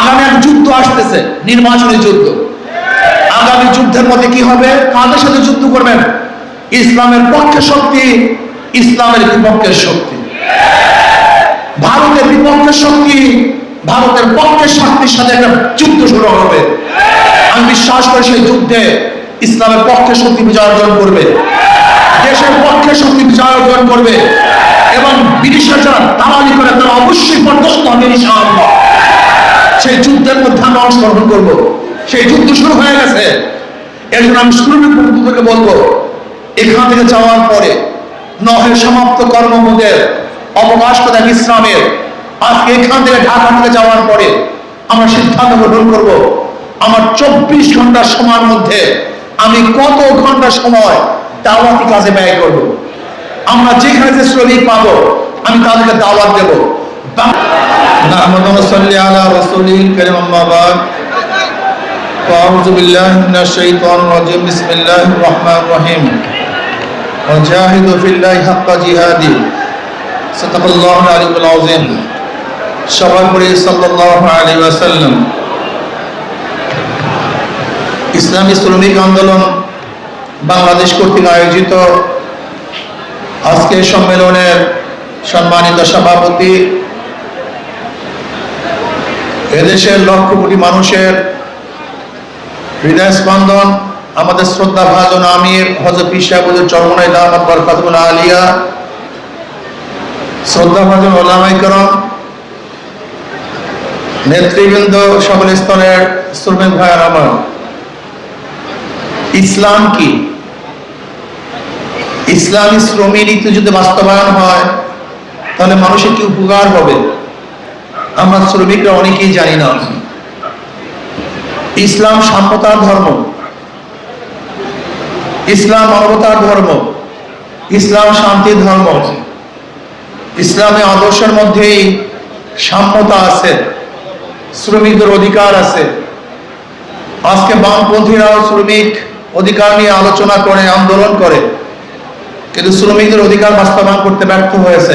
আগামী এক যুদ্ধ আসতেছে, নির্বাচনী যুদ্ধ। আগামী যুদ্ধের মধ্যে কি হবে? কাদের সাথে যুদ্ধ করবেন? ইসলামের পক্ষে শক্তি, ইসলামের বিপক্ষের শক্তি। ভারতের বিপক্ষের শক্তি, ভারতের পক্ষের শক্তির সাথে একটা যুদ্ধ শুরু হবে। আমি বিশ্বাস করি সেই যুদ্ধে ইসলামের পক্ষে শক্তি বিজয় অর্জন করবে। দেশের পক্ষে শক্তি বিজয় অর্জন করবে। এবং বিদেশের যারা তারা অবশ্যই পর্যস্ত হবে সেই যুদ্ধের মধ্যে আমরা অংশগ্রহণ করব। সেই যুদ্ধ শুরু হয়ে গেছে। এর জন্য আমি পক্ষ থেকে বলব, এখান থেকে যাওয়ার পরে নহের সমাপ্ত কর্মবোধের অবকাশ প্রদান ইসলামের আজকে এখান থেকে ঢাকা থেকে যাওয়ার পরে আমরা সিদ্ধান্ত গ্রহণ করব, আমার চব্বিশ ঘণ্টার সময়ের মধ্যে আমি কত ঘণ্টা সময় দাওয়াতি কাজে ব্যয় করব। আমরা যেখানে যে শ্রমিক পাবো, আমি তাদেরকে দাওয়াত দেবো। نحمد ونصلي على رسوله الكريم أما بعد فأعوذ بالله من الشيطان الرجيم بسم الله الرحمن الرحيم وجاهدوا في الله حق جهاده صدق الله العلي العظيم সবাই পড়ি সাল্লাল্লাহু আলাইহি ওয়াসাল্লাম ইসলামী শ্রমিক আন্দোলন বাংলাদেশ কর্তৃক আয়োজিত আজকের সম্মেলনের সম্মানিত সভাপতি এদেশের লক্ষ কোটি মানুষের হৃদয় স্পন্দন আমাদের শ্রদ্ধা ভাজন আমির হজরত পিসাবুদের চরমনাই দামাত বরকাতুল আলিয়া, শ্রদ্ধা ভাজন ওলামাই করম, নেতৃবৃন্দ সকল স্তরের শ্রমিক ভাইয়ার আমার। ইসলাম কি? ইসলামী শ্রমিক নীতি যদি বাস্তবায়ন হয়, তাহলে মানুষের কি উপকার হবে? আমরা শ্রমিকরা অনেকেই জানি না। ইসলাম সাম্যতার ধর্ম। ইসলাম মানবতার ধর্ম। ইসলাম শান্তির ধর্ম। ইসলামী আদর্শের মধ্যেই সাম্যতা আছে। শ্রমিকদের অধিকার আছে। আজকে বামপন্থীরাও শ্রমিক অধিকার নিয়ে আলোচনা করে, আন্দোলন করে। কিন্তু শ্রমিকদের অধিকার বাস্তবায়ন করতে ব্যর্থ হয়েছে।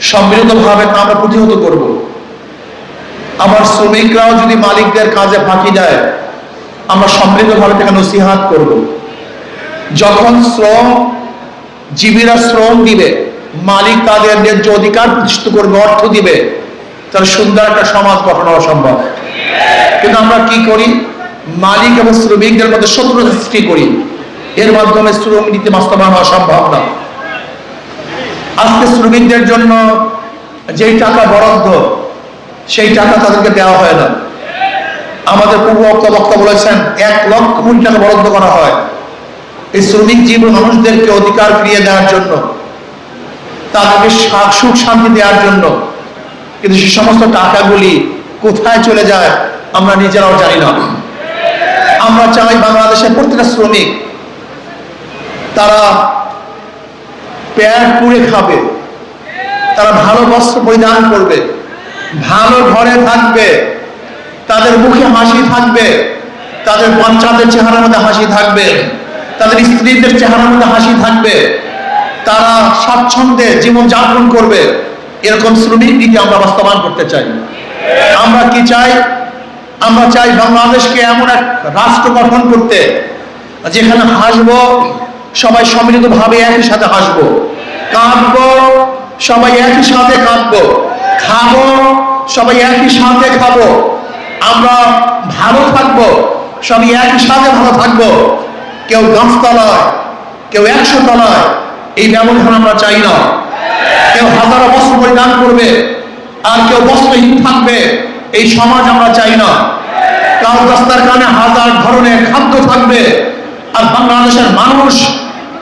সম্মিলিতভাবে তা আমরা প্রতিহত করব। আমার শ্রমিকরাও যদি মালিকদের কাজে ফাঁকি দেয়, আমরা সম্মিলিতভাবে তাকে নসিহাত করব। যখন শ্রম, জীবীরা শ্রম দিবে, মালিক তাদের ন্যায্য অধিকার প্রতিষ্ঠিত করবে, অর্থ দিবে, তাহলে সুন্দর একটা সমাজ গঠন হওয়া সম্ভব। কিন্তু আমরা কি করি? মালিক এবং শ্রমিকদের মধ্যে শত্রুতা সৃষ্টি করি। এর মাধ্যমে শ্রম নীতি বাস্তবায়ন হওয়া সম্ভব না। আজকে শ্রমিকদের জন্য যেই টাকা বরাদ্দ, সেই টাকা তাদেরকে দেওয়া হয় না। আমাদের পূর্ব বক্তা বলেছেন, এক লক্ষ কোটি টাকা বরাদ্দ করা হয়। এই শ্রমিক জীবন মানুষদেরকে অধিকার ফিরিয়ে দেওয়ার জন্য, তাদেরকে সুখ শান্তি দেওয়ার জন্য। কিন্তু সে সমস্ত টাকাগুলি কোথায় চলে যায়, আমরা নিজেরাও জানি না। আমরা চাই বাংলাদেশের প্রত্যেকটা শ্রমিক, তারা পেট পুড়ে খাবে। তারা ভালো বস্ত্র পরিধান করবে। ভালো ঘরে থাকবে। তাদের মুখে হাসি থাকবে। তাদের বাচ্চাদের চেহারার মধ্যে হাসি থাকবে। তাদের স্ত্রীদের চেহারার মধ্যে হাসি থাকবে। তারা স্বাচ্ছন্দ্যে জীবন যাপন করবে। এরকম শ্রমিক নীতি আমরা বাস্তবায়ন করতে চাই। আমরা কি চাই? আমরা চাই বাংলাদেশকে এমন এক রাষ্ট্র গঠন করতে, যেখানে হাসবো সবাই সম্মিলিতভাবে একই সাথে হাসবো। কাঁদবো, সবাই একই সাথে কাঁদবো। খাব, সবাই একই সাথে খাব। আমরা ভালো থাকব, সবাই একই সাথে ভালো থাকব। কেউ দশ তলায় কেউ একশো তলায় এই ব্যবধান আমরা চাই না। কেউ হাজারো বস্ত্র পরিধান করবে, আর কেউ বস্ত্রহীন থাকবে, এই সমাজ আমরা চাই না। কারও রাস্তার কারণে হাজার ধরনের খাদ্য থাকবে আর বাংলাদেশের মানুষ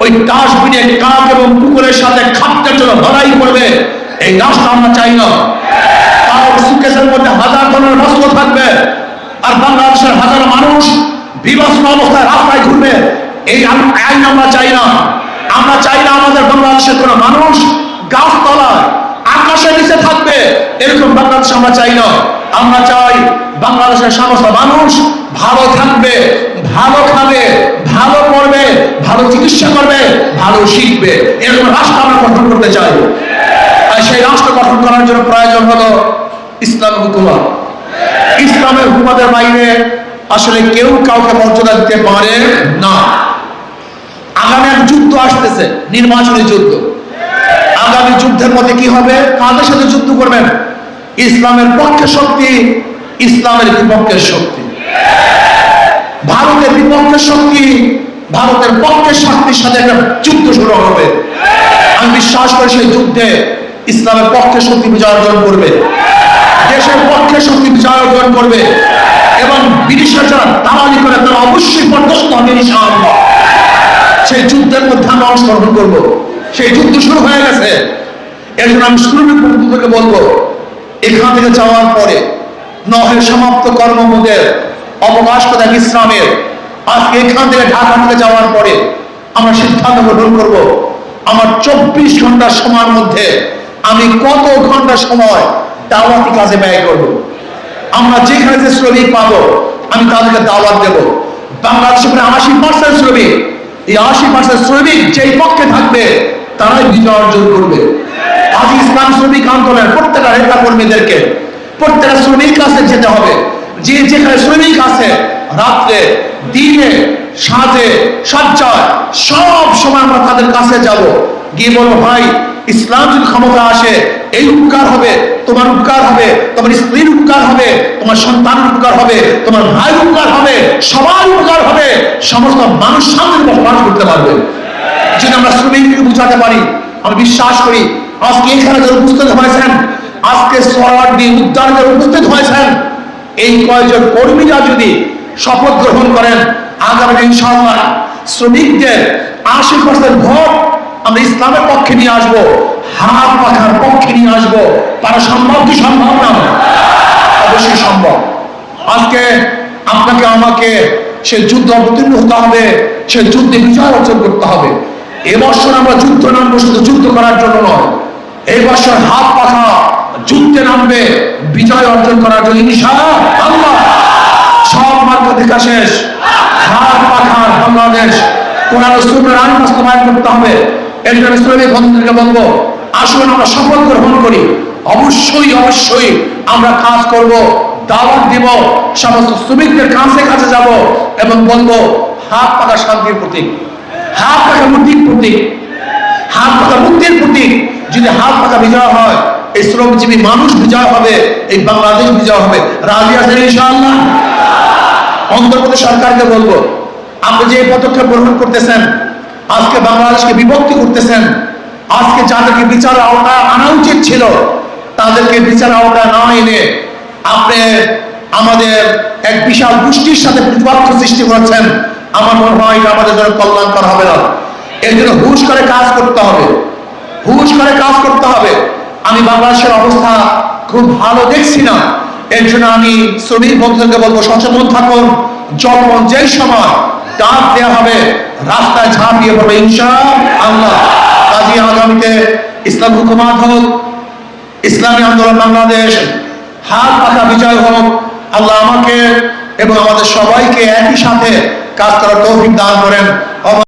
ওই ডাস্টবিনে কাক এবং কুকুরের সাথে খাদ্যের জন্য লড়াই করবে। এই রাষ্ট্র আমরা চাই না। থাকবে আর বাংলাদেশের মানুষ অবস্থায় রাস্তায় ঘুরবে। এই আমরা চাই না। আমরা চাই না আমাদের বাংলাদেশের কোনো মানুষ গাছতলায় আকাশের নিচে থাকবে। এরকম বাংলাদেশ আমরা চাই না। আমরা চাই বাংলাদেশের সমস্ত মানুষ ভালো থাকবে, ভালো খাবে, ভালো পড়বে, ভালো চিকিৎসা করবে, ভালো শিখবে। এরকম রাষ্ট্র আমরা গঠন করতে চাই। আর সেই রাষ্ট্র গঠন করার জন্য প্রয়োজন হলো ইসলাম হুকুমত। ইসলামের হুকুমতের বাইরে আসলে কেউ কাউকে মর্যাদা দিতে পারে না। আগামী এক যুদ্ধ আসতেছে, নির্বাচনী যুদ্ধ। আগামী যুদ্ধের মধ্যে কি হবে? কাদের সাথে যুদ্ধ করবেন? ইসলামের পক্ষে শক্তি, ইসলামের বিপক্ষের শক্তি। ভারতের বিপক্ষের শক্তি, ভারতের পক্ষের শক্তির সাথে একটা যুদ্ধ শুরু হবে। আমি বিশ্বাস করি সেই যুদ্ধে ইসলামের পক্ষে শক্তি বিজয় অর্জন করবে। দেশের পক্ষে শক্তি বিজয় অর্জন করবে। এবং ব্রিটিশের যারা দালালি করে, তারা অবশ্যই পর্যস্ত হবে সেই যুদ্ধের মধ্যে আমরা অংশগ্রহণ করব। সেই যুদ্ধ শুরু হয়ে গেছে। এর জন্য আমি শ্রমিক বন্ধুদেরকে বলব, এখান থেকে যাওয়ার পরে নহের সমাপ্ত কর্মবোধের অবকাশ কথা বিশ্রামের আজকে এখান থেকে ঢাকা থেকে যাওয়ার পরে আমরা সিদ্ধান্ত গ্রহণ করব, আমার চব্বিশ ঘণ্টার সময়ের মধ্যে আমি কত ঘণ্টা সময় দাওয়াতি কাজে ব্যয় করব। আমরা যেখানে যে শ্রমিক পাবো, আমি তাদেরকে দাওয়াত দেব। বাংলাদেশে প্রায় আশি পার্সেন্ট শ্রমিক, এই আশি পার্সেন্ট শ্রমিক যেই পক্ষে থাকবে তারাই বিজয় অর্জন করবে। আজ ইসলাম শ্রমিক আন্দোলনের প্রত্যেকটা নেতা কর্মীদেরকে প্রত্যেকটা শ্রমিক কাছে যেতে হবে। যে যেখানে শ্রমিক আছে, রাত্রে, দিনে, সাজে, সজ্জায়, সব সময় আমরা তাদের কাছে যাব। গিয়ে বলব, ভাই, ইসলাম যদি ক্ষমতা আসে, এই উপকার হবে, তোমার উপকার হবে, তোমার স্ত্রীর উপকার হবে, তোমার সন্তানের উপকার হবে, তোমার ভাইয়ের উপকার হবে, সবার উপকার হবে, সমস্ত মানুষ শান্তির বসবাস করতে পারবে। বুঝাতে পারি। আমি বিশ্বাস করি, আজকে এখানে যারা উপস্থিত হয়েছেন, আজকে উদ্যানে যারা উপস্থিত হয়েছেন, এই কয়েকজন কর্মীরা যদি শপথ গ্রহণ করেন, আগামী শ্রমিকদের আশি পার্সেন্ট ভোট আমরা ইসলামের পক্ষে নিয়ে আসব, হাত পাখার পক্ষে নিয়ে আসব। তারা সম্ভব কি সম্ভব না? অবশ্যই সম্ভব। আজকে আপনাকে, আমাকে সে যুদ্ধ অবতীর্ণ হতে হবে, সে যুদ্ধে বিজয় অর্জন করতে হবে। এবছর আমরা যুদ্ধ নামবো, শুধু যুদ্ধ করার জন্য নয়। এই হাত পাখা যুদ্ধে নামবে, বিজয় অর্জন করার জন্য ইনশা আল্লাহ সব মার্গ দেখা শেষ। হাত পাখার বাংলাদেশ। কোরআন সুন্দর আইন বাস্তবায়ন করতে হবে। এর জন্য শ্রমিক বন্ধুদেরকে বলব, আসুন আমরা শপথ গ্রহণ করি। অবশ্যই অবশ্যই আমরা কাজ করব, দাওয়াত দিব, সমস্ত শ্রমিকদের কাছে কাছে যাব এবং বলব, হাত পাকা শান্তির প্রতীক। হাত পাকা মুক্তির প্রতীক। হাত পাকা মুক্তির প্রতীক। যদি হাত পাকা বিজয় হয়, এই শ্রমজীবী মানুষ বিজয় হবে, এই বাংলাদেশ বিজয় হবে। রাজি আছেন ইনশাআল্লাহ? অন্ধ্রপ্রদেশ সরকারকে বলব, আপনি যে পদক্ষেপ গ্রহণ করতেছেন, আজকে বাংলাদেশকে বিভক্তি করতেছেন, আজকে যাদেরকে বিচার আওতায় আনা উচিত ছিল, তাদেরকে বিচার আওতায় না এনে আপনি আমাদের এক বিশাল গোষ্ঠীর সাথে প্রতিপক্ষ সৃষ্টি করেছেন। আমার মনে হয় এটা আমাদের জন্য কল্যাণকর হবে না। এর জন্য হুশ করে কাজ করতে হবে। হুশ করে কাজ করতে হবে। আমি বাংলাদেশের অবস্থা খুব ভালো দেখছি না। এর জন্য আমি শ্রমিক বন্ধুদেরকে বলব, সচেতন থাকুন। যখন যেই সময় ডাক দেওয়া হবে, রাস্তায় ঝাঁপিয়ে পড়বে ইনশা আল্লাহ কাজী আগামীতে ইসলাম হুকুমাত হোক, ইসলামী আন্দোলন বাংলাদেশ, হাত পাকা বিজয় হোক আল্লাহ আমাকে এবং আমাদের সবাইকে একই সাথে কাজ করার তৌফিক দান করেন।